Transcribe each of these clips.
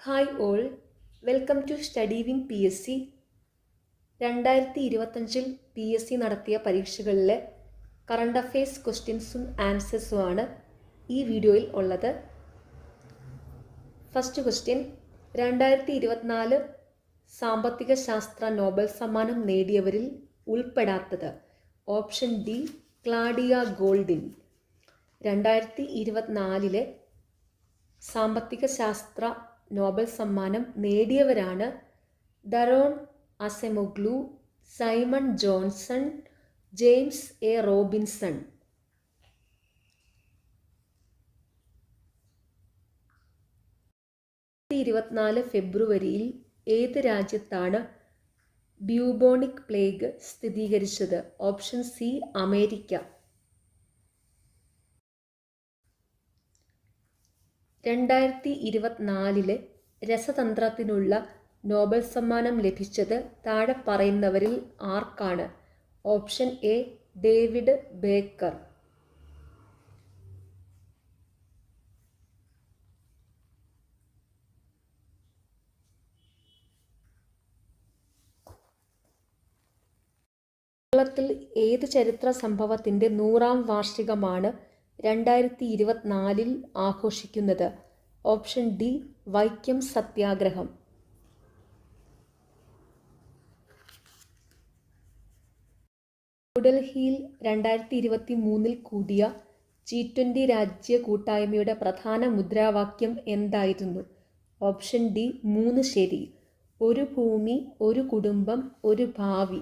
Hi all welcome to study win P S C രണ്ടായിരത്തി ഇരുപത്തഞ്ചിൽ P S C നടത്തിയ പരീക്ഷകളിലെ current affairs ക്വസ്റ്റ്യൻസും ആൻസേഴ്സുമാണ് ഈ വീഡിയോയിൽ ഉള്ളത്. ഫസ്റ്റ് ക്വസ്റ്റ്യൻ രണ്ടായിരത്തി ഇരുപത്തിനാല് സാമ്പത്തിക ശാസ്ത്ര നോബൽ സമ്മാനം നേടിയവരിൽ ഉൾപ്പെടാത്തത് ഓപ്ഷൻ ഡി ക്ലാഡിയ ഗോൾഡിൻ. രണ്ടായിരത്തി ഇരുപത്തിനാലിലെ സാമ്പത്തിക ശാസ്ത്ര നോബൽ സമ്മാനം നേടിയവരാണ് Daron Acemoglu Simon Johnson James A. Robinson. ഇരുപത്തിനാല് ഫെബ്രുവരിയിൽ ഏത് രാജ്യത്താണ് ബ്യൂബോണിക് പ്ലേഗ് സ്ഥിരീകരിച്ചത്? Option C America. രണ്ടായിരത്തി ഇരുപത്തിനാലിലെ രസതന്ത്രത്തിനുള്ള നോബൽ സമ്മാനം ലഭിച്ചത് താഴെ പറയുന്നവരിൽ ആർക്കാണ്? Option A David Baker. കേരളത്തിൽ ഏത് ചരിത്ര സംഭവത്തിന്റെ നൂറാം വാർഷികമാണ് രണ്ടായിരത്തി ഇരുപത്തിനാലിൽ ആഘോഷിക്കുന്നത് ഓപ്ഷൻ ഡി വൈക്കം സത്യാഗ്രഹം. ന്യൂഡൽഹിയിൽ രണ്ടായിരത്തി ഇരുപത്തി മൂന്നിൽ കൂടിയ ജി ട്വന്റി രാജ്യ കൂട്ടായ്മയുടെ പ്രധാന മുദ്രാവാക്യം എന്തായിരുന്നു? ഓപ്ഷൻ ഡി മൂന്ന് ശരി. ഒരു ഭൂമി ഒരു കുടുംബം ഒരു ഭാവി.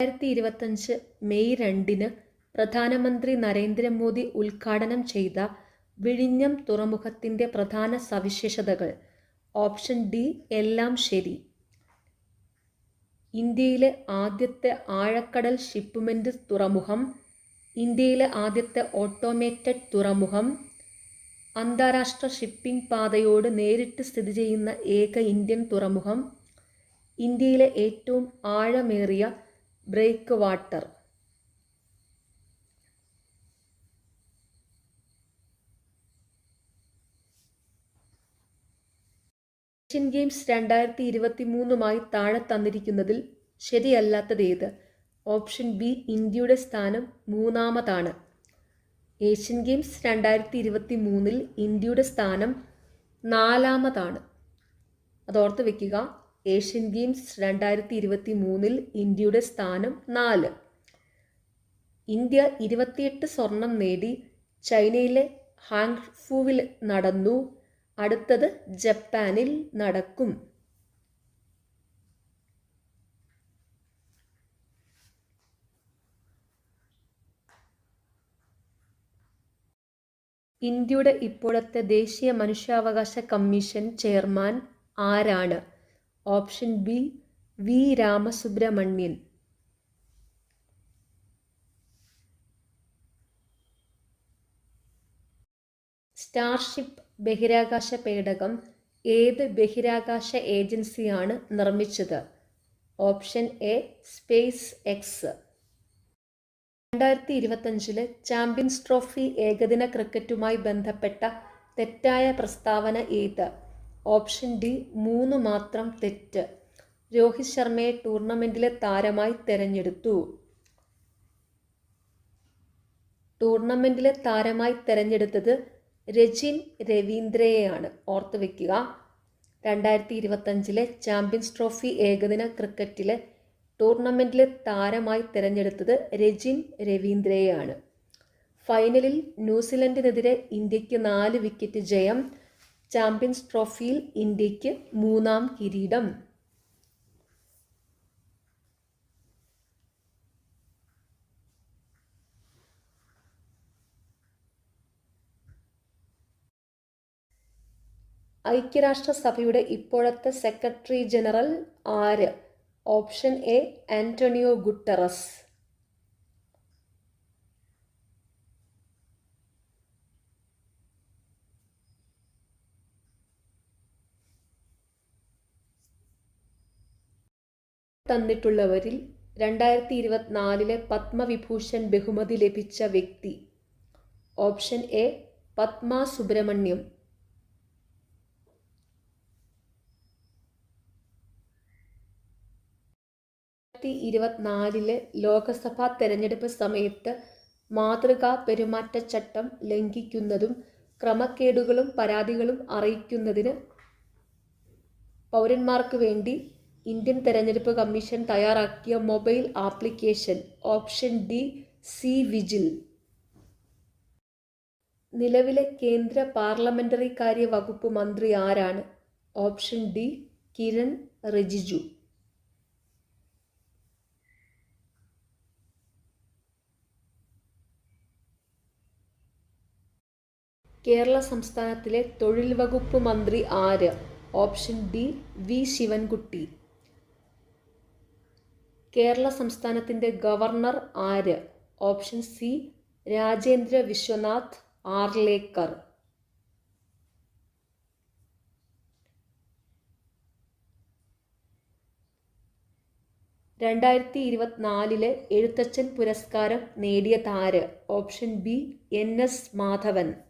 രണ്ടായിരത്തി ഇരുപത്തഞ്ച് മെയ് രണ്ടിന് പ്രധാനമന്ത്രി നരേന്ദ്രമോദി ഉദ്ഘാടനം ചെയ്ത വിഴിഞ്ഞം തുറമുഖത്തിന്റെ പ്രധാന സവിശേഷതകൾ. ഓപ്ഷൻ ഡി എല്ലാം ശരി. ഇന്ത്യയിലെ ആദ്യത്തെ ആഴക്കടൽ ഷിപ്പ്മെന്റ് തുറമുഖം ഇന്ത്യയിലെ ആദ്യത്തെ ഓട്ടോമേറ്റഡ് തുറമുഖം അന്താരാഷ്ട്ര ഷിപ്പിംഗ് പാതയോട് നേരിട്ട് സ്ഥിതി ചെയ്യുന്ന ഏക ഇന്ത്യൻ തുറമുഖം ഇന്ത്യയിലെ ഏറ്റവും ആഴമേറിയ ബ്രേക്ക് വാട്ടർ. ഏഷ്യൻ ഗെയിംസ് രണ്ടായിരത്തി ഇരുപത്തി മൂന്നുമായി താഴെ തന്നിരിക്കുന്നതിൽ ശരിയല്ലാത്തത് ഏത് ഓപ്ഷൻ ബി ഇന്ത്യയുടെ സ്ഥാനം മൂന്നാമതാണ്. ഏഷ്യൻ ഗെയിംസ് രണ്ടായിരത്തി ഇരുപത്തി മൂന്നിൽ ഇന്ത്യയുടെ സ്ഥാനം നാലാമതാണ്. അതോർത്ത് വെക്കുക ഏഷ്യൻ ഗെയിംസ് രണ്ടായിരത്തി ഇരുപത്തി മൂന്നിൽ ഇന്ത്യയുടെ സ്ഥാനം നാല്. ഇന്ത്യ ഇരുപത്തിയെട്ട് സ്വർണം നേടി ചൈനയിലെ ഹാങ്ഫുവിൽ നടന്നു അടുത്തത് ജപ്പാനിൽ നടക്കും. ഇന്ത്യയുടെ ഇപ്പോഴത്തെ ദേശീയ മനുഷ്യാവകാശ കമ്മീഷൻ ചെയർമാൻ ആരാണ്? Option B V Ramasubramanian. Starship ബഹിരാകാശ പേടകം ഏത് ബഹിരാകാശ ഏജൻസിയാണ് നിർമ്മിച്ചത്? Option A SpaceX. രണ്ടായിരത്തി ഇരുപത്തഞ്ചിലെ ചാമ്പ്യൻസ് ട്രോഫി ഏകദിന ക്രിക്കറ്റുമായി ബന്ധപ്പെട്ട തെറ്റായ പ്രസ്താവന ഏത്? ഓപ്ഷൻ ഡി മൂന്ന് മാത്രം തെറ്റ്. രോഹിത് ശർമ്മയെ ടൂർണമെന്റിലെ താരമായി തിരഞ്ഞെടുത്തു. ടൂർണമെന്റിലെ താരമായി തിരഞ്ഞെടുത്തത് രജിൻ രവീന്ദ്രയെയാണ് ഓർത്തു വയ്ക്കുക രണ്ടായിരത്തി ഇരുപത്തഞ്ചിലെ ചാമ്പ്യൻസ് ട്രോഫി ഏകദിന ക്രിക്കറ്റിലെ ടൂർണമെന്റിലെ താരമായി തിരഞ്ഞെടുത്തത് രജിൻ രവീന്ദ്രയെയാണ്. ഫൈനലിൽ ന്യൂസിലൻഡിനെതിരെ ഇന്ത്യയ്ക്ക് നാല് വിക്കറ്റ് ജയം ചാമ്പ്യൻസ് ട്രോഫിയിൽ ഇന്ത്യയ്ക്ക് മൂന്നാം കിരീടം. ഐക്യരാഷ്ട്രസഭയുടെ ഇപ്പോഴത്തെ സെക്രട്ടറി ജനറൽ ആര്? Option A Antonio Guterres. തന്നിട്ടുള്ളവരിൽ രണ്ടായിരത്തി ഇരുപത്തിനാലിലെ പത്മവിഭൂഷൺ ബഹുമതി ലഭിച്ച വ്യക്തി. ഓപ്ഷൻ എ പത്മ സുബ്രഹ്മണ്യം രണ്ടായിരത്തി ഇരുപത്തിനാലിലെ ലോക്സഭാ തെരഞ്ഞെടുപ്പ് സമയത്ത് മാതൃകാ പെരുമാറ്റച്ചട്ടം ലംഘിക്കുന്നതും ക്രമക്കേടുകളും പരാതികളും അറിയിക്കുന്നതിന് പൗരന്മാർക്ക് വേണ്ടി ഇന്ത്യൻ തെരഞ്ഞെടുപ്പ് കമ്മീഷൻ തയ്യാറാക്കിയ mobile application option D C vigil. നിലവിലെ കേന്ദ്ര പാർലമെന്ററി കാര്യ വകുപ്പ് മന്ത്രി ആരാണ്? Option D Kiren Rijiju. Kerala സംസ്ഥാനത്തിലെ തൊഴിൽ വകുപ്പ് മന്ത്രി ആര്? Option D V Sivankutty. Kerala സംസ്ഥാനത്തിന്റെ ഗവർണർ ആര്? Option C Rajendra Vishwanath Arlekar. രണ്ടായിരത്തി ഇരുപത്തിനാലിലെ എഴുത്തച്ഛൻ പുരസ്കാരം നേടിയ താര് option B N S Madhavan.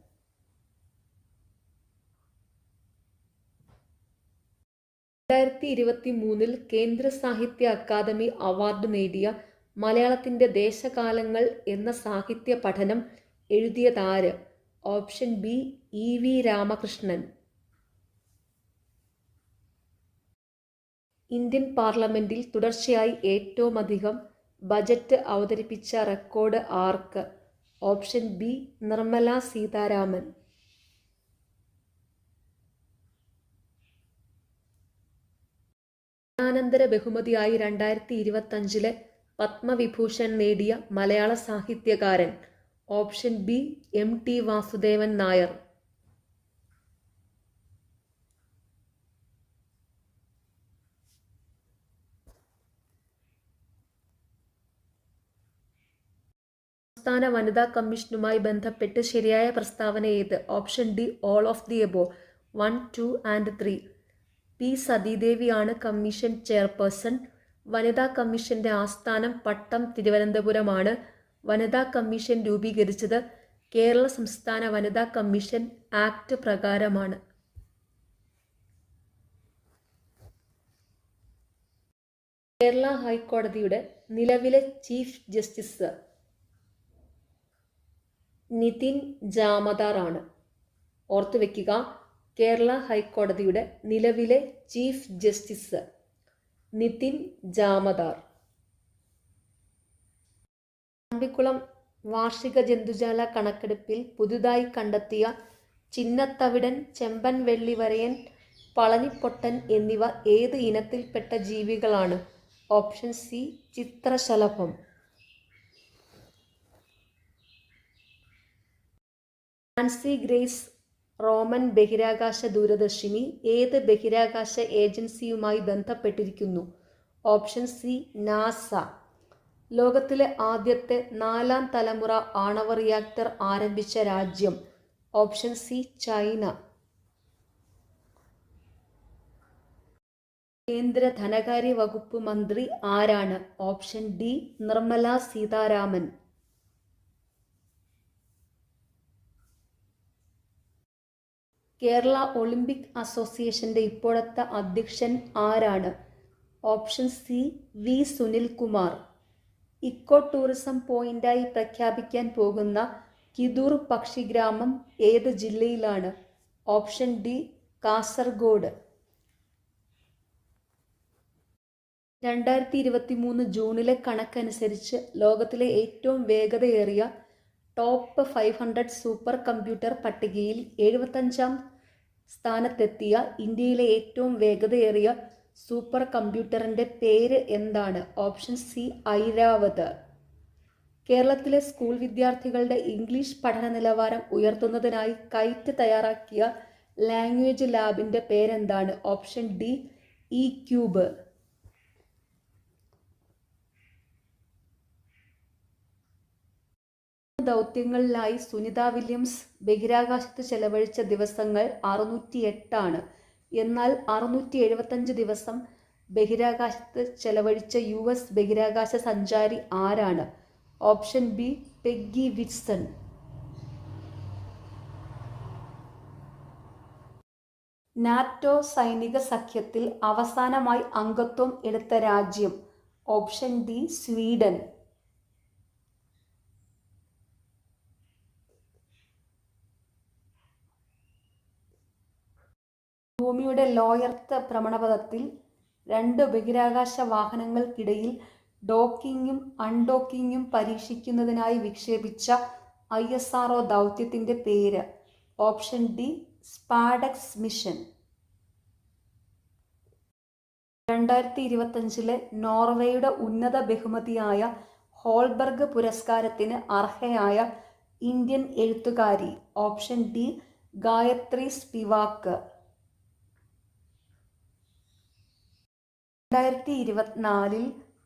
രണ്ടായിരത്തി ഇരുപത്തി മൂന്നിൽ കേന്ദ്ര സാഹിത്യ അക്കാദമി അവാർഡ് നേടിയ മലയാളത്തിന്റെ ദേശകാലങ്ങൾ എന്ന സാഹിത്യ പഠനം എഴുതിയതാര്? Option B E V Ramakrishnan. Indian പാർലമെന്റിൽ തുടർച്ചയായി ഏറ്റവുമധികം ബജറ്റ് അവതരിപ്പിച്ച റെക്കോർഡ് ആർക്ക്? Option B Nirmala Sitharaman. മരണാനന്തര ബഹുമതിയായി രണ്ടായിരത്തി ഇരുപത്തഞ്ചിലെ പത്മവിഭൂഷൺ നേടിയ മലയാള സാഹിത്യകാരൻ option B M T Vasudevan Nair. സംസ്ഥാന വനിതാ കമ്മീഷനുമായി ബന്ധപ്പെട്ട് ശരിയായ പ്രസ്താവന ഏത്? Option D all of the above one two and three. P സതീദേവിയാണ് commission chairperson. വനിതാ കമ്മീഷന്റെ ആസ്ഥാനം പട്ടം തിരുവനന്തപുരമാണ്. വനിതാ കമ്മീഷൻ രൂപീകരിച്ചത് കേരള സംസ്ഥാന വനിതാ കമ്മീഷൻ ആക്ട് പ്രകാരമാണ്. കേരള ഹൈക്കോടതിയുടെ നിലവിലെ ചീഫ് ജസ്റ്റിസ് നിതിൻ ജാമദാറാണ് ഓർത്തു വെക്കുക കേരള ഹൈക്കോടതിയുടെ നിലവിലെ ചീഫ് ജസ്റ്റിസ് നിതിൻ ജാമദാർ. അമ്പിക്കുളം വാർഷിക ജന്തുജാല കണക്കെടുപ്പിൽ പുതുതായി കണ്ടെത്തിയ ചിന്നത്തവിടൻ ചെമ്പൻ വെള്ളിവരയൻ പളനിപ്പൊട്ടൻ എന്നിവ ഏത് ഇനത്തിൽപ്പെട്ട ജീവികളാണ്? ഓപ്ഷൻ സി ചിത്രശലഭം. നാൻസി ഗ്രേസ് റോമൻ ബഹിരാകാശ ദൂരദർശിനി ഏത് ബഹിരാകാശ ഏജൻസിയുമായി ബന്ധപ്പെട്ടിരിക്കുന്നു? Option C NASA. ലോകത്തിലെ ആദ്യത്തെ നാലാം തലമുറ ആണവ റിയാക്ടർ ആരംഭിച്ച രാജ്യം. Option C China. കേന്ദ്ര ധനകാര്യ വകുപ്പ് മന്ത്രി ആരാണ്? Option D Nirmala Sitharaman. Kerala Olympic അസോസിയേഷന്റെ ഇപ്പോഴത്തെ അധ്യക്ഷൻ ആരാണ്? Option C V Sunil Kumar eco tourism പോയിന്റായി പ്രഖ്യാപിക്കാൻ പോകുന്ന കിദൂർ പക്ഷിഗ്രാമം ഏത് ജില്ലയിലാണ്? Option D Kasaragod. രണ്ടായിരത്തി ഇരുപത്തി മൂന്ന് ജൂണിലെ കണക്കനുസരിച്ച് ലോകത്തിലെ ഏറ്റവും വേഗതയേറിയ top five hundred super computer പട്ടികയിൽ എഴുപത്തഞ്ചാം സ്ഥാനത്തെത്തിയ ഇന്ത്യയിലെ ഏറ്റവും വേഗതയേറിയ സൂപ്പർ കമ്പ്യൂട്ടറിന്റെ പേര് എന്താണ്? Option C Airavat. കേരളത്തിലെ സ്കൂൾ വിദ്യാർത്ഥികളുടെ ഇംഗ്ലീഷ് പഠന നിലവാരം ഉയർത്തുന്നതിനായി കൈറ്റ് തയ്യാറാക്കിയ ലാംഗ്വേജ് ലാബിന്റെ പേരെന്താണ്? Option D E cube. ദൗത്യങ്ങളിലായി Sunita Williams ബഹിരാകാശത്ത് ചെലവഴിച്ച ദിവസങ്ങൾ അറുന്നൂറ്റി എട്ടാണ് എന്നാൽ അറുന്നൂറ്റി എഴുപത്തഞ്ച് ദിവസം ബഹിരാകാശത്ത് ചെലവഴിച്ച യു എസ് ബഹിരാകാശ സഞ്ചാരി ആരാണ്? Option B Peggy Whitson. NATO സൈനിക സഖ്യത്തിൽ അവസാനമായി അംഗത്വം എടുത്ത രാജ്യം ഓപ്ഷൻ ഡി സ്വീഡൻ. ഭൂമിയുടെ ലോയർത്ത് ഭ്രമണപഥത്തിൽ രണ്ട് ബഹിരാകാശ വാഹനങ്ങൾക്കിടയിൽ ഡോക്കിങ്ങും അൺഡോക്കിങ്ങും പരീക്ഷിക്കുന്നതിനായി വിക്ഷേപിച്ച ഐ എസ് ആർ ഒ ദൗത്യത്തിന്റെ പേര്. Option D SpaDeX mission. രണ്ടായിരത്തി ഇരുപത്തഞ്ചിലെ നോർവേയുടെ ഉന്നത ബഹുമതിയായ ഹോൾബർഗ് പുരസ്കാരത്തിന് അർഹയായ ഇന്ത്യൻ എഴുത്തുകാരി. Option D Gayatri Spivak. രണ്ടായിരത്തി ഇരുപത്തിനാലിൽ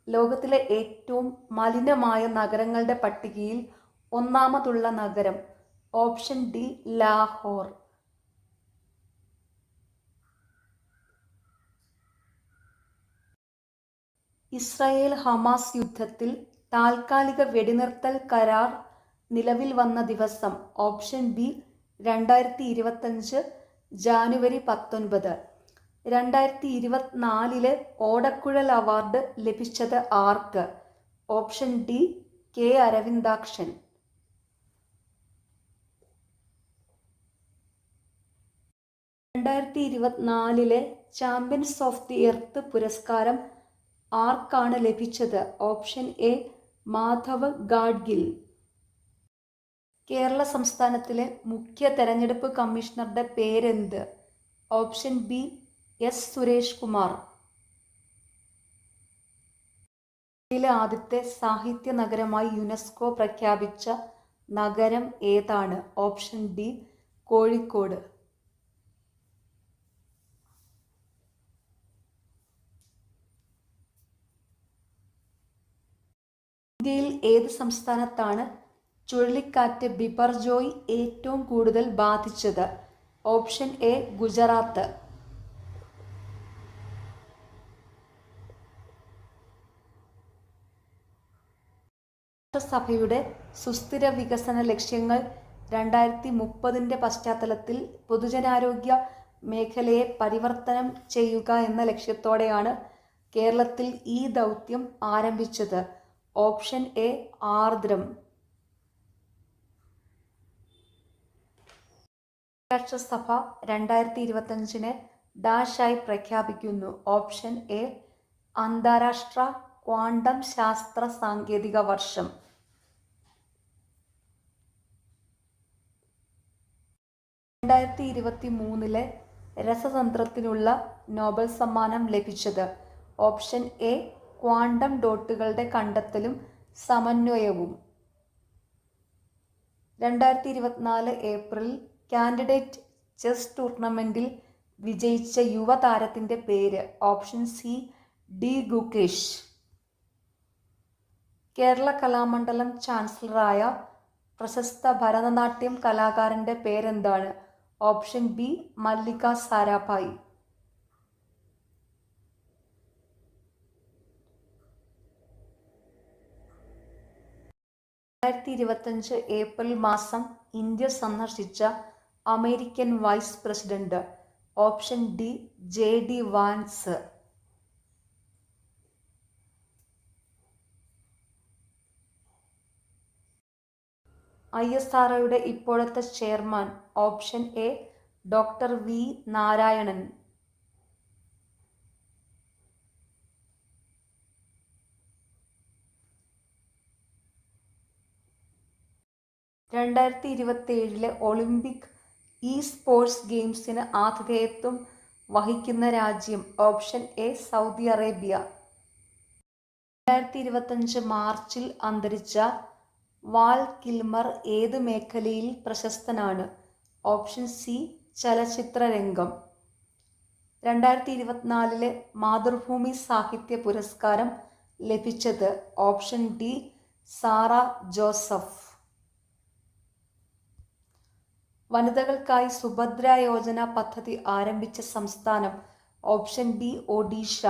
ലോകത്തിലെ ഏറ്റവും മലിനമായ നഗരങ്ങളുടെ പട്ടികയിൽ ഒന്നാമതുള്ള നഗരം option D Lahore. Israel Hamas യുദ്ധത്തിൽ താൽക്കാലിക വെടിനിർത്തൽ കരാർ നിലവിൽ വന്ന ദിവസം ഓപ്ഷൻ ബി രണ്ടായിരത്തി ഇരുപത്തഞ്ച് ജാനുവരി പത്തൊൻപത്. രണ്ടായിരത്തി ഇരുപത്തിനാലിലെ ഓടക്കുഴൽ അവാർഡ് ലഭിച്ചത് ആർക്ക്? Option D K Aravindakshan. രണ്ടായിരത്തി ഇരുപത്തിനാലിലെ ചാമ്പ്യൻസ് ഓഫ് ദി എർത്ത് പുരസ്കാരം ആർക്കാണ് ലഭിച്ചത്? Option A Madhav Gadgil. Kerala സംസ്ഥാനത്തിലെ മുഖ്യ തെരഞ്ഞെടുപ്പ് കമ്മീഷണറുടെ പേരെന്ത്? Option B S Suresh Kumar. ഇന്ത്യയിലെ ആദ്യത്തെ സാഹിത്യ നഗരമായി യുനെസ്കോ പ്രഖ്യാപിച്ച നഗരം ഏതാണ്? Option D Kozhikode. ഇന്ത്യയിൽ ഏത് സംസ്ഥാനത്താണ് ചുഴലിക്കാറ്റ് ബിപർജോയ് ഏറ്റവും കൂടുതൽ ബാധിച്ചത്? Option A Gujarat. രാഷ്ട്രസഭയുടെ സുസ്ഥിര വികസന ലക്ഷ്യങ്ങൾ രണ്ടായിരത്തി മുപ്പതിന്റെ പശ്ചാത്തലത്തിൽ പൊതുജനാരോഗ്യ മേഖലയെ പരിവർത്തനം ചെയ്യുക എന്ന ലക്ഷ്യത്തോടെയാണ് കേരളത്തിൽ ഈ ദൗത്യം ആരംഭിച്ചത്. Option A Aardram. രാഷ്ട്രസഭ രണ്ടായിരത്തി ഇരുപത്തഞ്ചിനെ ഡാഷായി പ്രഖ്യാപിക്കുന്നു. ഓപ്ഷൻ എ അന്താരാഷ്ട്ര ക്വാണ്ടം ശാസ്ത്ര സാങ്കേതിക വർഷം. രണ്ടായിരത്തി ഇരുപത്തി മൂന്നിലെ രസതന്ത്രത്തിനുള്ള നോബൽ സമ്മാനം ലഭിച്ചത്. ഓപ്ഷൻ എ ക്വാണ്ടം ഡോട്ടുകളുടെ കണ്ടെത്തലും സമന്വയവും. രണ്ടായിരത്തി ഇരുപത്തിനാല് ഏപ്രിൽ കാൻഡിഡേറ്റ് ചെസ് ടൂർണമെന്റിൽ വിജയിച്ച യുവതാരത്തിന്റെ പേര് option C D Gukesh. Kerala Kalamandalam ചാൻസലറായ പ്രശസ്ത ഭരതനാട്യം കലാകാരന്റെ പേരെന്താണ്? Option B Mallika Sarabhai. രണ്ടായിരത്തി ഇരുപത്തഞ്ച് ഏപ്രിൽ മാസം ഇന്ത്യ സന്ദർശിച്ച American vice president. Option D J D Vance. I S R ഒയുടെ ഇപ്പോഴത്തെ chairman option A doctor V Narayanan. രണ്ടായിരത്തി ഇരുപത്തി ഏഴിലെ ഒളിമ്പിക് ഇ സ്പോർട്സ് ഗെയിംസിന് ആതിഥേയത്വം വഹിക്കുന്ന രാജ്യം ഓപ്ഷൻ എ സൗദി അറേബ്യ. രണ്ടായിരത്തി ഇരുപത്തഞ്ച് മാർച്ചിൽ അന്തരിച്ച വാൾ കിൽമർ ഏത് മേഖലയിൽ പ്രശസ്തനാണ്? ഓപ്ഷൻ സി ചലച്ചിത്രരംഗം. രണ്ടായിരത്തി ഇരുപത്തിനാലിലെ മാതൃഭൂമി സാഹിത്യ പുരസ്കാരം ലഭിച്ചത് ഓപ്ഷൻ ഡി സാറ ജോസഫ്. വനിതകൾക്കായി സുഭദ്ര യോജന പദ്ധതി ആരംഭിച്ച സംസ്ഥാനം ഓപ്ഷൻ ബി ഒഡീഷ.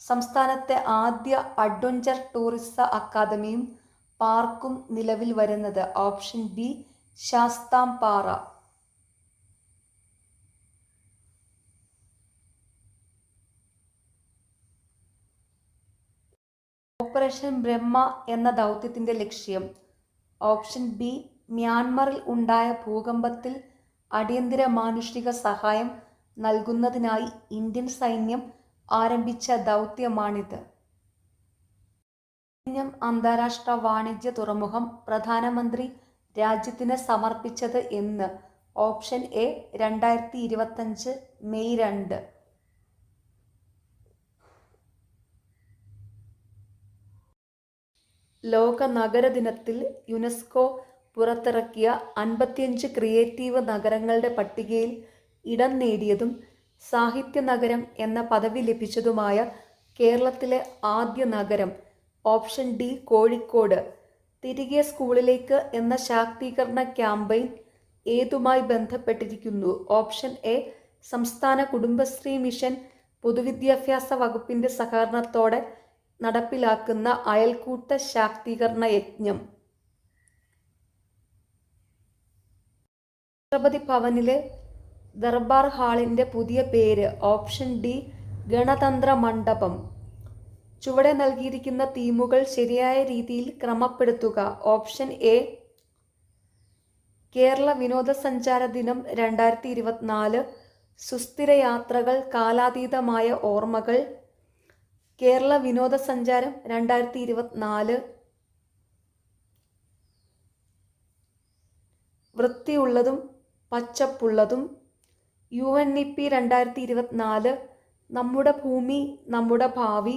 സംസ്ഥാനത്തെ ആദ്യ അഡ്വഞ്ചർ ടൂറിസ അക്കാദമിയും പാർക്കും നിലവിൽ വരുന്നത് option B Sastham Sasthampara. Operation Brahma എന്ന ദൗത്യത്തിന്റെ ലക്ഷ്യം. ഓപ്ഷൻ ബി മ്യാൻമറിൽ ഉണ്ടായ ഭൂകമ്പത്തിൽ അടിയന്തര മാനുഷിക സഹായം നൽകുന്നതിനായി ഇന്ത്യൻ സൈന്യം ആരംഭിച്ച ദൗത്യമാണിത്. വിഴിഞ്ഞം അന്താരാഷ്ട്ര വാണിജ്യ തുറമുഖം പ്രധാനമന്ത്രി രാജ്യത്തിന് സമർപ്പിച്ചത് എന്ന്. ഓപ്ഷൻ എ രണ്ടായിരത്തി ഇരുപത്തഞ്ച് മെയ് രണ്ട്. ലോക നഗര ദിനത്തിൽ യുനെസ്കോ പുറത്തിറക്കിയ അൻപത്തിയഞ്ച് ക്രിയേറ്റീവ് നഗരങ്ങളുടെ പട്ടികയിൽ ഇടം നേടിയതും സാഹിത്യ നഗരം എന്ന പദവി ലഭിച്ചതുമായ കേരളത്തിലെ ആദ്യ നഗരം ഓപ്ഷൻ ഡി കോഴിക്കോട്. തിരികെ സ്കൂളിലേക്ക് എന്ന ശാക്തീകരണ ക്യാമ്പയിൻ ഏതുമായി ബന്ധപ്പെട്ടിരിക്കുന്നു? ഓപ്ഷൻ എ സംസ്ഥാന കുടുംബശ്രീ മിഷൻ പൊതുവിദ്യാഭ്യാസ വകുപ്പിന്റെ സഹകരണത്തോടെ നടപ്പിലാക്കുന്ന അയൽക്കൂട്ട ശാക്തീകരണ യജ്ഞം. രാഷ്ട്രപതി ഭവനിലെ ദർബാർ ഹാളിന്റെ പുതിയ പേര് ഓപ്ഷൻ ഡി ഗണതന്ത്ര മണ്ഡപം. ചുവടെ നൽകിയിരിക്കുന്ന തീമുകൾ ശരിയായ രീതിയിൽ ക്രമപ്പെടുത്തുക. ഓപ്ഷൻ എ കേരള വിനോദസഞ്ചാര ദിനം രണ്ടായിരത്തി ഇരുപത്തിനാല് സുസ്ഥിര യാത്രകൾ കാലാതീതമായ ഓർമ്മകൾ കേരള വിനോദസഞ്ചാരം രണ്ടായിരത്തി ഇരുപത്തിനാല് വൃത്തിയുള്ളതും പച്ചപ്പുള്ളതും യു എൻ ഇ പി രണ്ടായിരത്തി ഇരുപത്തിനാല് നമ്മുടെ ഭൂമി നമ്മുടെ ഭാവി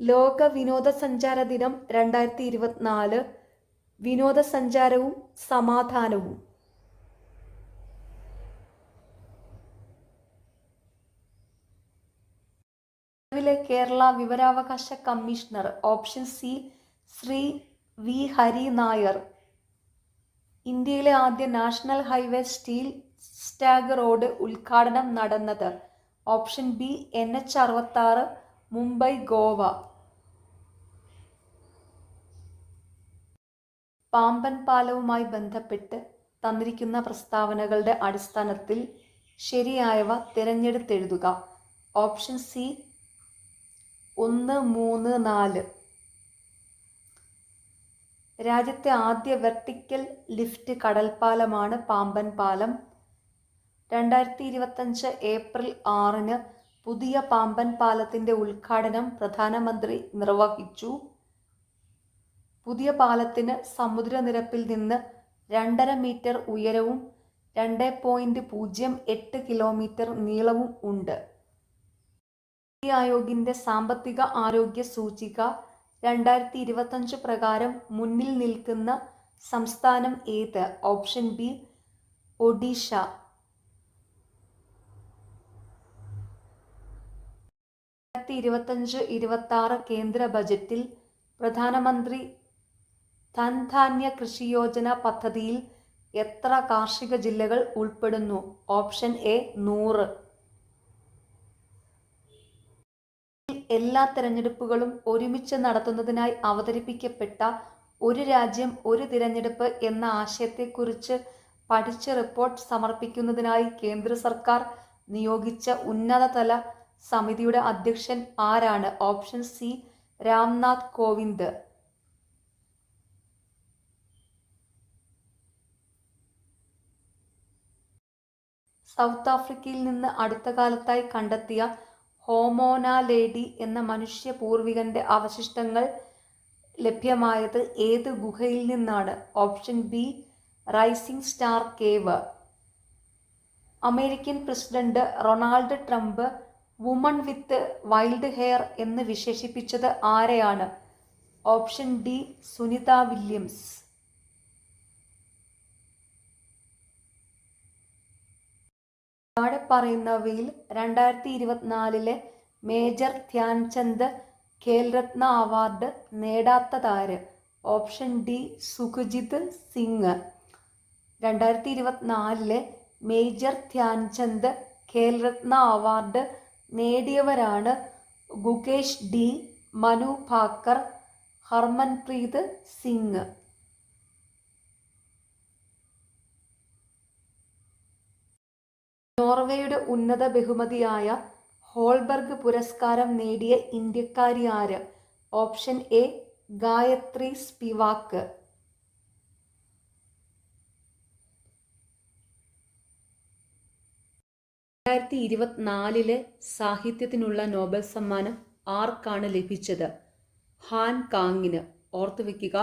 ലോക വിനോദസഞ്ചാര ദിനം രണ്ടായിരത്തി ഇരുപത്തിനാല് വിനോദസഞ്ചാരവും സമാധാനവും. നിലവിലെ കേരള വിവരാവകാശ commissioner option C Shri V Hari Nair. ഇന്ത്യയിലെ ആദ്യ national highway steel slag road ഉദ്ഘാടനം നടന്നത് ഓപ്ഷൻ ബി എൻ എച്ച് അറുപത്താറ്. മുംബൈ ഗോവ. പാമ്പൻ പാലവുമായി ബന്ധപ്പെട്ട് തന്നിരിക്കുന്ന പ്രസ്താവനകളുടെ അടിസ്ഥാനത്തിൽ ശരിയായവ തിരഞ്ഞെടുത്തെഴുതുക. ഓപ്ഷൻ സി ഒന്ന് മൂന്ന് നാല്. രാജ്യത്തെ ആദ്യ വെർട്ടിക്കൽ ലിഫ്റ്റ് കടൽപ്പാലമാണ് പാമ്പൻ പാലം. രണ്ടായിരത്തി ഇരുപത്തഞ്ച് ഏപ്രിൽ ആറിന് പുതിയ പാമ്പൻ പാലത്തിന്റെ ഉദ്ഘാടനം പ്രധാനമന്ത്രി നിർവഹിച്ചു. പുതിയ പാലത്തിന് സമുദ്രനിരപ്പിൽ നിന്ന് രണ്ടര മീറ്റർ ഉയരവും രണ്ട് പോയിന്റ് പൂജ്യം എട്ട് കിലോമീറ്റർ നീളവും ഉണ്ട്. നീതി ആയോഗിന്റെ സാമ്പത്തിക ആരോഗ്യ സൂചിക രണ്ടായിരത്തി ഇരുപത്തഞ്ച് പ്രകാരം മുന്നിൽ നിൽക്കുന്ന സംസ്ഥാനം ഏത്? Option B Odisha. രണ്ടായിരത്തി ഇരുപത്തഞ്ച് ഇരുപത്തി ആറ് കേന്ദ്ര ബജറ്റിൽ പ്രധാനമന്ത്രി ധൻധാന്യ കൃഷി യോജന പദ്ധതിയിൽ എത്ര കാർഷിക ജില്ലകൾ ഉൾപ്പെടുന്നു? ഓപ്ഷൻ എ നൂറ്. എല്ലാ തിരഞ്ഞെടുപ്പുകളും ഒരുമിച്ച് നടത്തുന്നതിനായി അവതരിപ്പിക്കപ്പെട്ട ഒരു രാജ്യം ഒരു തിരഞ്ഞെടുപ്പ് എന്ന ആശയത്തെക്കുറിച്ച് പഠിച്ച് റിപ്പോർട്ട് സമർപ്പിക്കുന്നതിനായി കേന്ദ്ര സർക്കാർ നിയോഗിച്ച ഉന്നതതല സമിതിയുടെ അധ്യക്ഷൻ ആരാണ്? Option C Ramnath Kovind. South ആഫ്രിക്കയിൽ നിന്ന് അടുത്ത കാലത്തായി കണ്ടെത്തിയ ഹോമോനാലേഡി എന്ന മനുഷ്യ പൂർവികന്റെ അവശിഷ്ടങ്ങൾ ലഭ്യമായത് ഏത് ഗുഹയിൽ നിന്നാണ്? Option B rising star cave. American president Ronald Trump woman with wild hair എന്ന് വിശേഷിപ്പിച്ചത് ആരെയാണ്? ഓപ്ഷൻ ഡി സുനിത വില്യംസ് താഴെ പറയുന്നവയിൽ രണ്ടായിരത്തി ഇരുപത്തിനാലിലെ മേജർ ധ്യാൻചന്ദ് ഖേൽരത്ന അവാർഡ് നേടാത്തതാര്? ഓപ്ഷൻ ഡി സുഖജിത് സിംഗ് രണ്ടായിരത്തി ഇരുപത്തിനാലിലെ മേജർ ധ്യാൻചന്ദ് ഖേൽരത്ന അവാർഡ് നേടിയവരാണ് ഗുകേഷ് ഡി മനു ഭാക്കർ ഹർമൻപ്രീത് സിംഗ്. നോർവേയുടെ ഉന്നത ബഹുമതിയായ ഹോൾബർഗ് പുരസ്കാരം നേടിയ ഇന്ത്യക്കാരി ആര്? Option A Gayatri Spivak. രണ്ടായിരത്തി ഇരുപത്തിനാലിലെ സാഹിത്യത്തിനുള്ള നോബൽ സമ്മാനം ആർക്കാണ് ലഭിച്ചത്? ഹാൻ കാങ്ങിന്. ഓർത്തു വെക്കുക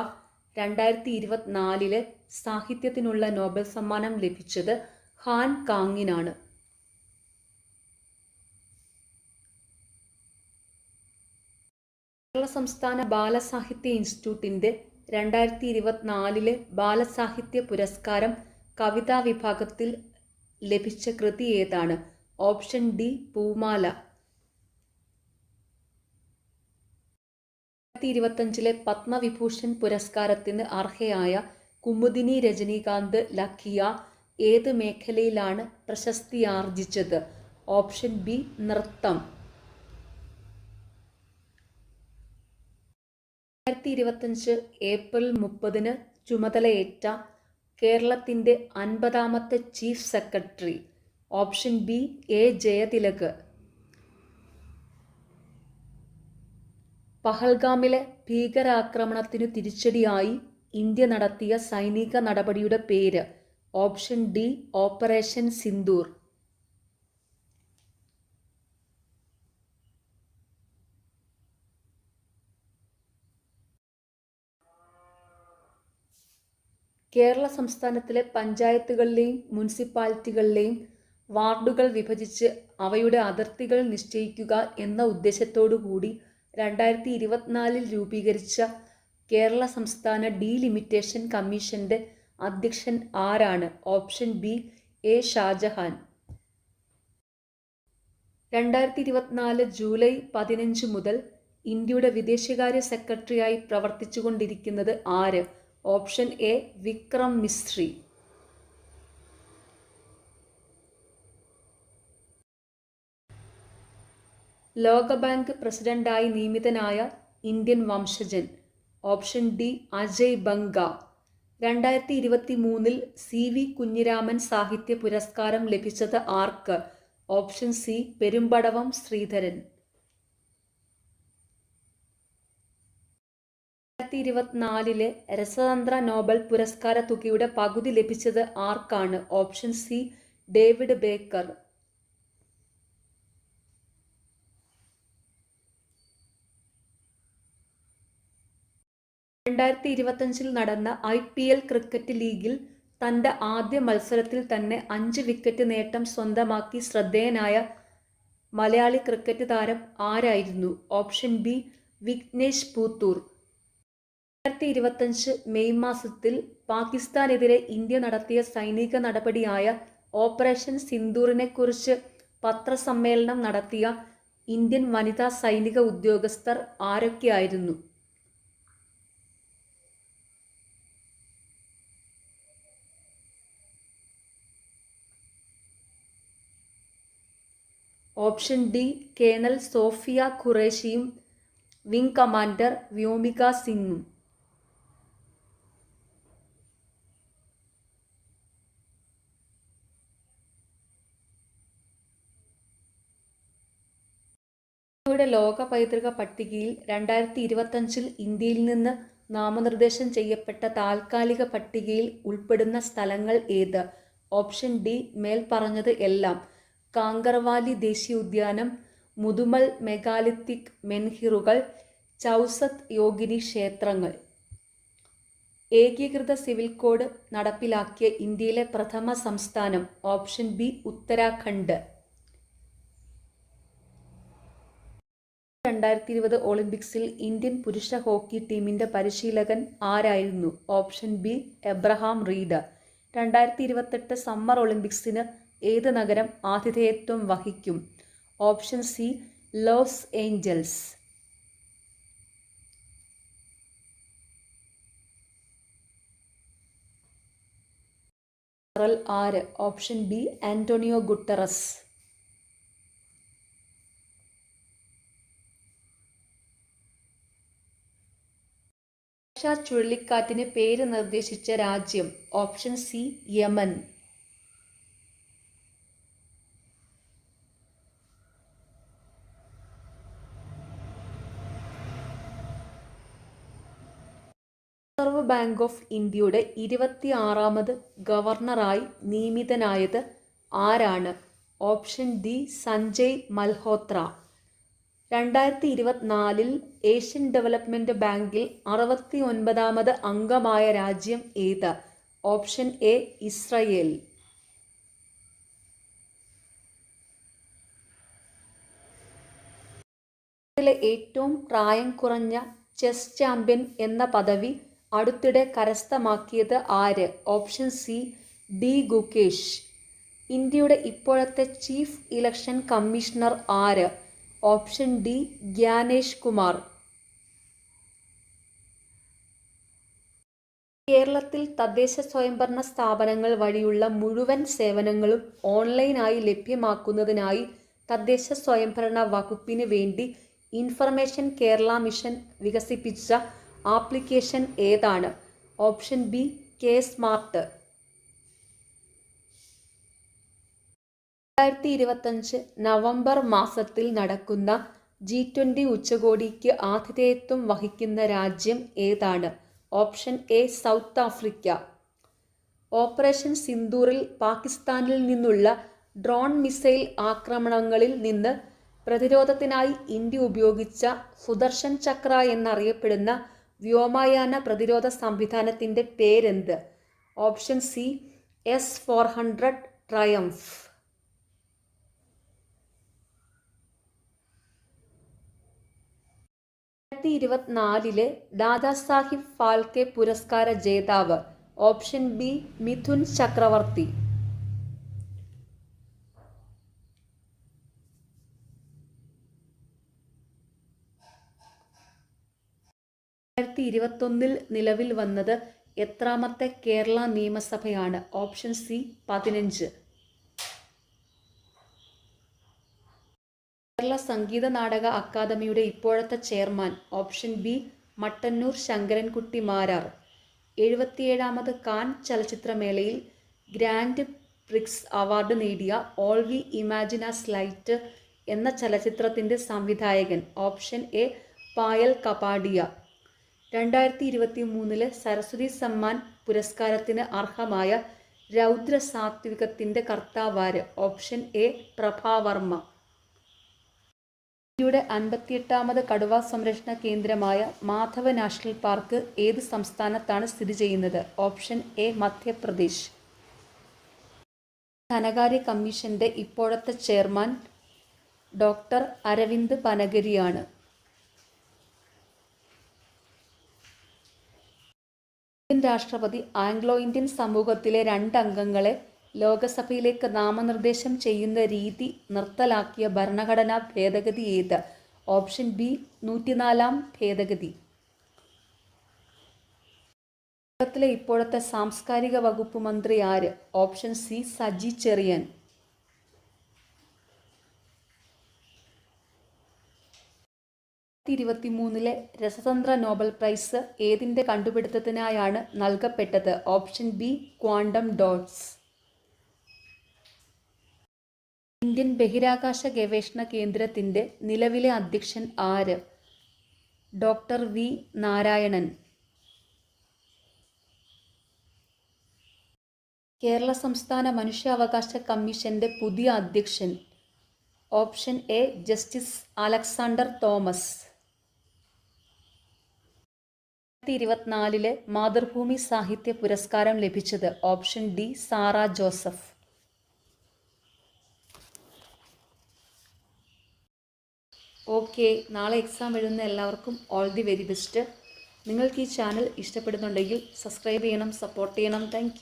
രണ്ടായിരത്തി ഇരുപത്തിനാലിലെ സാഹിത്യത്തിനുള്ള നോബൽ സമ്മാനം ലഭിച്ചത് ഹാൻ കാങ്ങിനാണ്. കേരള സംസ്ഥാന ബാലസാഹിത്യ ഇൻസ്റ്റിറ്റ്യൂട്ടിന്റെ രണ്ടായിരത്തി ഇരുപത്തിനാലിലെ ബാലസാഹിത്യ പുരസ്കാരം കവിതാ വിഭാഗത്തിൽ ലഭിച്ച കൃതി ഏതാണ്? ഓപ്ഷൻ ഡി പൂമാല. ഇരുപത്തഞ്ചിലെ പത്മവിഭൂഷൺ പുരസ്കാരത്തിന് അർഹയായ കുമുദിനി രജനീകാന്ത് ലഖിയ ഏത് മേഖലയിലാണ് പ്രശസ്തിയാർജിച്ചത്? ഓപ്ഷൻ ബി നൃത്തം. രണ്ടായിരത്തി ഇരുപത്തഞ്ച് ഏപ്രിൽ മുപ്പതിന് ചുമതലയേറ്റ കേരളത്തിന്റെ അൻപതാമത്തെ chief secretary option B A Jayathilak. പഹൽഗാമിലെ ഭീകരാക്രമണത്തിനു തിരിച്ചടിയായി ഇന്ത്യ നടത്തിയ സൈനിക നടപടിയുടെ പേര് option D operation Sindoor. Kerala സംസ്ഥാനത്തിലെ പഞ്ചായത്തുകളിലെയും മുനിസിപ്പാലിറ്റികളിലെയും വാർഡുകൾ വിഭജിച്ച് അവയുടെ അതിർത്തികൾ നിശ്ചയിക്കുക എന്ന ഉദ്ദേശത്തോടു കൂടി രണ്ടായിരത്തി ഇരുപത്തിനാലിൽ രൂപീകരിച്ച കേരള സംസ്ഥാന ഡീലിമിറ്റേഷൻ കമ്മീഷന്റെ അധ്യക്ഷൻ ആരാണ്? Option B A Shajahan. രണ്ടായിരത്തി ഇരുപത്തിനാല് ജൂലൈ പതിനഞ്ച് മുതൽ ഇന്ത്യയുടെ വിദേശകാര്യ സെക്രട്ടറിയായി പ്രവർത്തിച്ചുകൊണ്ടിരിക്കുന്നത് ആര്? Option A Vikram Misri. ലോകബാങ്ക് പ്രസിഡന്റായി നിയമിതനായ Indian വംശജൻ. Option D Ajay Banga. രണ്ടായിരത്തി ഇരുപത്തി മൂന്നിൽ സി വി കുഞ്ഞിരാമൻ സാഹിത്യ പുരസ്കാരം ലഭിച്ചത് ആർക്ക്? Option C Perumbadavam Sreedharan. ഇരുപത്തിനാലിലെ രസതന്ത്ര നോബൽ പുരസ്കാര തുകയുടെ പകുതി ലഭിച്ചത് ആർക്കാണ്? Option C David Baker. രണ്ടായിരത്തി ഇരുപത്തഞ്ചിൽ നടന്ന ഐ പി എൽ ക്രിക്കറ്റ് ലീഗിൽ തന്റെ ആദ്യ മത്സരത്തിൽ തന്നെ അഞ്ച് വിക്കറ്റ് നേട്ടം സ്വന്തമാക്കി ശ്രദ്ധേയനായ മലയാളി ക്രിക്കറ്റ് താരം ആരായിരുന്നു? Option B Vignesh Puthur. രണ്ടായിരത്തി ഇരുപത്തഞ്ച് മെയ് മാസത്തിൽ പാകിസ്ഥാനെതിരെ ഇന്ത്യ നടത്തിയ സൈനിക നടപടിയായ ഓപ്പറേഷൻ സിന്ദൂറിനെക്കുറിച്ച് പത്രസമ്മേളനം നടത്തിയ ഇന്ത്യൻ വനിതാ സൈനിക ഉദ്യോഗസ്ഥർ ആരൊക്കെയായിരുന്നു? ഓപ്ഷൻ ഡി കേണൽ സോഫിയ ഖുറേഷിയും വിംഗ് കമാൻഡർ വ്യോമിക സിംഗും യുടെ ലോക പൈതൃക പട്ടികയിൽ രണ്ടായിരത്തി ഇരുപത്തഞ്ചിൽ ഇന്ത്യയിൽ നിന്ന് നാമനിർദ്ദേശം ചെയ്യപ്പെട്ട താൽക്കാലിക പട്ടികയിൽ ഉൾപ്പെടുന്ന സ്ഥലങ്ങൾ ഏത്? ഓപ്ഷൻ ഡി മേൽ പറഞ്ഞത് എല്ലാം. കാങ്കർവാലി ദേശീയോദ്യാനം മുതുമൽ മെഗാലിത്തിക് മെൻഹിറുകൾ ചൗസത്ത് യോഗിനി ക്ഷേത്രങ്ങൾ. ഏകീകൃത സിവിൽ കോഡ് നടപ്പിലാക്കിയ ഇന്ത്യയിലെ പ്രഥമ സംസ്ഥാനം ഓപ്ഷൻ ബി ഉത്തരാഖണ്ഡ്. രണ്ടായിരത്തി ഇരുപത് ഒളിമ്പിക്സിൽ ഇന്ത്യൻ പുരുഷ ഹോക്കി ടീമിന്റെ പരിശീലകൻ ആരായിരുന്നു? Option B Abraham Reid. രണ്ടായിരത്തി ഇരുപത്തെട്ട് സമ്മർ ഒളിമ്പിക്സിന് ഏത് നഗരം ആതിഥേയത്വം വഹിക്കും? Option C Los Angeles. ആര്? Option B Antonio Guterres. വർഷ ചുഴലിക്കാറ്റിന് പേര് നിർദ്ദേശിച്ച രാജ്യം option C Yemen. Reserve bank of ഇന്ത്യയുടെ ഇരുപത്തി ആറാമത് ഗവർണറായി നിയമിതനായത് ആരാണ്? Option D Sanjay Malhotra. രണ്ടായിരത്തി ഇരുപത്തിനാലിൽ ഏഷ്യൻ ഡെവലപ്മെന്റ് ബാങ്കിൽ അറുപത്തി ഒൻപതാമത് അംഗമായ രാജ്യം ഏത്? Option A Israel. ലോകത്തിലെ ഏറ്റവും പ്രായം കുറഞ്ഞ ചെസ് ചാമ്പ്യൻ എന്ന പദവി അടുത്തിടെ കരസ്ഥമാക്കിയത് ആര്? Option C D Gukesh. ഇന്ത്യയുടെ ഇപ്പോഴത്തെ ചീഫ് ഇലക്ഷൻ കമ്മീഷണർ ആര്? Option D Gyanesh Kumar. കേരളത്തിൽ തദ്ദേശ സ്വയംഭരണ സ്ഥാപനങ്ങൾ വഴിയുള്ള മുഴുവൻ സേവനങ്ങളും ഓൺലൈനായി ലഭ്യമാക്കുന്നതിനായി തദ്ദേശ സ്വയംഭരണ വകുപ്പിന് വേണ്ടി ഇൻഫർമേഷൻ കേരള മിഷൻ വികസിപ്പിച്ച ആപ്ലിക്കേഷൻ ഏതാണ്? Option B K smart. രണ്ടായിരത്തി ഇരുപത്തഞ്ച് നവംബർ മാസത്തിൽ നടക്കുന്ന ജി ട്വന്റി ഉച്ചകോടിക്ക് ആതിഥേയത്വം വഹിക്കുന്ന രാജ്യം ഏതാണ്? Option A South Africa. Operation സിന്ദൂറിൽ പാകിസ്ഥാനിൽ നിന്നുള്ള ഡ്രോൺ മിസൈൽ ആക്രമണങ്ങളിൽ നിന്ന് പ്രതിരോധത്തിനായി ഇന്ത്യ ഉപയോഗിച്ച സുദർശൻ ചക്ര എന്നറിയപ്പെടുന്ന വ്യോമയാന പ്രതിരോധ സംവിധാനത്തിന്റെ പേരെന്ത്? Option C S four hundred triumph. രണ്ടായിരത്തി ഇരുപത്തിനാലിലെ ദാദാസാഹിബ് ഫാൽക്കെ പുരസ്കാര ജേതാവ് ഓപ്ഷൻ ബി മിഥുൻ ചക്രവർത്തി. രണ്ടായിരത്തി ഇരുപത്തൊന്നിൽ നിലവിൽ വന്നത് എത്രാമത്തെ കേരള നിയമസഭയാണ് ഓപ്ഷൻ സി പതിനഞ്ച്. കേരള സംഗീത നാടക അക്കാദമിയുടെ ഇപ്പോഴത്തെ chairman option B Mattannur Sankarankutty Marar. എഴുപത്തിയേഴാമത് Cannes ചലച്ചിത്രമേളയിൽ ഗ്രാൻഡ് പ്രിക്സ് അവാർഡ് നേടിയ all we imagine as light എന്ന ചലച്ചിത്രത്തിന്റെ സംവിധായകൻ ഓപ്ഷൻ എ പായൽ കപാഡിയ. രണ്ടായിരത്തി ഇരുപത്തി മൂന്നിലെ സരസ്വതി സമ്മാൻ പുരസ്കാരത്തിന് അർഹമായ രൗദ്ര സാത്വികത്തിന്റെ കർത്താവാര് ഓപ്ഷൻ എ പ്രഭാവർമ്മ. ഇന്ത്യയുടെ അൻപത്തിയെട്ടാമത് കടുവ സംരക്ഷണ കേന്ദ്രമായ മാധവ നാഷണൽ പാർക്ക് ഏത് സംസ്ഥാനത്താണ് സ്ഥിതി ചെയ്യുന്നത്? Option A Madhya Pradesh. ധനകാര്യ കമ്മീഷന്റെ ഇപ്പോഴത്തെ ചെയർമാൻ ഡോക്ടർ അരവിന്ദ് പനഗരിയാണ്. ഇന്ത്യൻ രാഷ്ട്രപതി ആംഗ്ലോ ഇന്ത്യൻ സമൂഹത്തിലെ രണ്ടംഗങ്ങളെ ലോകസഭയിലേക്ക് നാമനിർദ്ദേശം ചെയ്യുന്ന രീതി നിർത്തലാക്കിയ ഭരണഘടനാ ഭേദഗതി ഏത്? ഓപ്ഷൻ ബി നൂറ്റിനാലാം ഭേദഗതി. കേരളത്തിലെ ഇപ്പോഴത്തെ സാംസ്കാരിക വകുപ്പ് മന്ത്രി ആര്? Option C Saji Cherian. ഇരുപത്തിമൂന്നിലെ രസതന്ത്ര നോബൽ പ്രൈസ് ഏതിന്റെ കണ്ടുപിടുത്തത്തിനായാണ് നൽകപ്പെട്ടത്? Option B quantum dots. Indian ബഹിരാകാശ ഗവേഷണ കേന്ദ്രത്തിന്റെ നിലവിലെ അധ്യക്ഷൻ ആര്? Doctor V Narayanan. കേരള സംസ്ഥാന മനുഷ്യാവകാശ കമ്മീഷന്റെ പുതിയ അധ്യക്ഷൻ. Option A justice Alexander Thomas. ഇരുപത്തിനാലിലെ മാതൃഭൂമി സാഹിത്യ പുരസ്കാരം ലഭിച്ചത് option D Sarah Joseph. Okay നാളെ എക്സാം എഴുതുന്ന എല്ലാവർക്കും ഓൾ ദി വെരി ബെസ്റ്റ് നിങ്ങൾക്ക് ഈ ചാനൽ ഇഷ്ടപ്പെടുന്നുണ്ടെങ്കിൽ സബ്സ്ക്രൈബ് ചെയ്യണം സപ്പോർട്ട് ചെയ്യണം. താങ്ക്